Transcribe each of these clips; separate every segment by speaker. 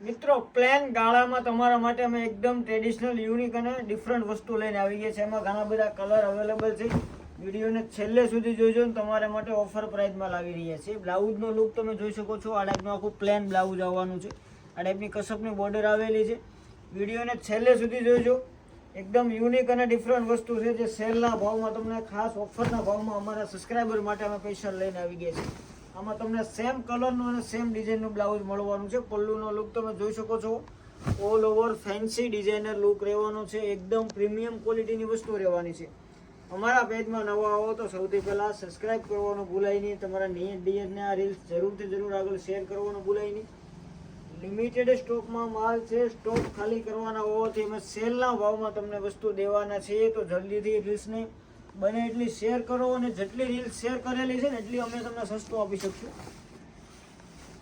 Speaker 1: મિત્રો પ્લેન ગાળામાં તમારા માટે અમે એકદમ ટ્રેડિશનલ યુનિક અને ડિફરન્ટ વસ્તુ લઈને આવી ગયા છે એમાં ઘણા બધા કલર અવેલેબલ છે. વિડીયોને છેલ્લે સુધી જોજો ને તમારા માટે ઓફર પ્રાઇસમાં લાવી રહ્યા છીએ. બ્લાઉઝનો લુક તમે જોઈ શકો છો. આ ટાઈપનું આખું પ્લેન બ્લાઉઝ આવવાનું છે. આ ટાઈપની કસબની બોર્ડર આવેલી છે. વિડીયોને છેલ્લે સુધી જોજો. એકદમ યુનિક અને ડિફરન્ટ વસ્તુ છે જે સેલના ભાવમાં તમને ખાસ ઓફરના ભાવમાં અમારા સબસ્ક્રાઈબર માટે અમે પૈસા લઈને આવી ગયા છીએ. આમાં તમને સેમ કલરનું અને સેમ ડિઝાઇનનું બ્લાઉઝ મળવાનું છે. પલ્લુનો લુક તમે જોઈ શકો છો. All over fancy designer look રહેવાનો છે. એકદમ પ્રીમિયમ ક્વોલિટીની વસ્તુ રહેવાની છે. અમારા પેજમાં નવા આવો તો સૌથી પહેલાં સબસ્ક્રાઇબ કરવાનું ભૂલાય નહીં. તમારા નિયત ડિયતને આ રીલ્સ જરૂરથી જરૂર આગળ શેર કરવાનું ભૂલાય નહીં. લિમિટેડ સ્ટોકમાં માલ છે. સ્ટોક ખાલી કરવાના હોવાથી અમે સેલના ભાવમાં તમને વસ્તુ દેવાના છીએ. તો જલ્દીથી રીલ્સને બને એટલી શેર કરો અને જેટલી રીલ્સ શેર કરેલી છે ને એટલી અમે તમને સસ્તું આપી શકશું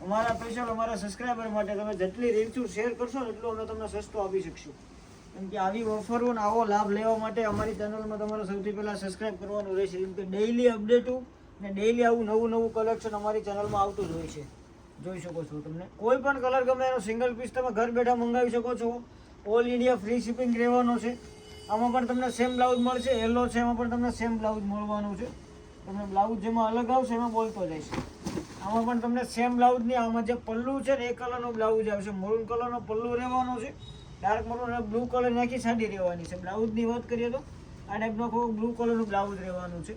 Speaker 1: અમારા સ્પેશિયલ અમારા સબસ્ક્રાઈબર માટે તમે જેટલી રીલ્સ શેર કરશો ને એટલું અમે તમને સસ્તું આપી શકશું. કેમ કે આવી ઓફરો ને આવો લાભ લેવા માટે અમારી ચેનલમાં તમારે સૌથી પહેલાં સબસ્ક્રાઈબ કરવાનું રહેશે. કેમ કે ડેઇલી અપડેટું ને ડેઈલી આવું નવું નવું કલેક્શન અમારી ચેનલમાં આવતું જ હોય છે. જોઈ શકો છો તમને. કોઈ પણ કલર ગમે એનો સિંગલ પીસ તમે ઘર બેઠા મંગાવી શકો છો. ઓલ ઇન્ડિયા ફ્રી શિપિંગ રહેવાનો છે. આમાં પણ તમને સેમ બ્લાઉઝ મળશે યલો છે, એમાં પણ તમને સેમ બ્લાઉઝ મળવાનું છે. તમને બ્લાઉઝ જેમાં અલગ આવશે, એમાં બોલતો જઈશ. આમાં પણ તમને સેમ બ્લાઉઝની આમાં જે પલ્લુ છે ને, એ કલરનો બ્લાઉઝ આવશે. મરૂન કલરનો પલ્લુ રહેવાનો છે. ડાર્ક મરૂન અને બ્લુ કલર નાખી સાડી રહેવાની છે. બ્લાઉઝની વાત કરીએ તો, આ ટાઈપનો બ્લુ કલરનું બ્લાઉઝ રહેવાનું છે.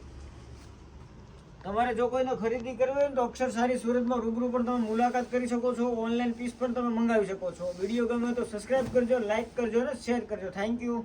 Speaker 1: તમારે જો કોઈને ખરીદી કરવી હોય તો અક્ષર સારી સુરતમાં રૂબરૂ પણ તમે મુલાકાત કરી શકો છો. ઓનલાઈન પીસ પણ તમે મંગાવી શકો છો. વીડિયો ગમે તો સબસ્ક્રાઈબ કરજો લાઇક કરજો અને શેર કરજો. Thank you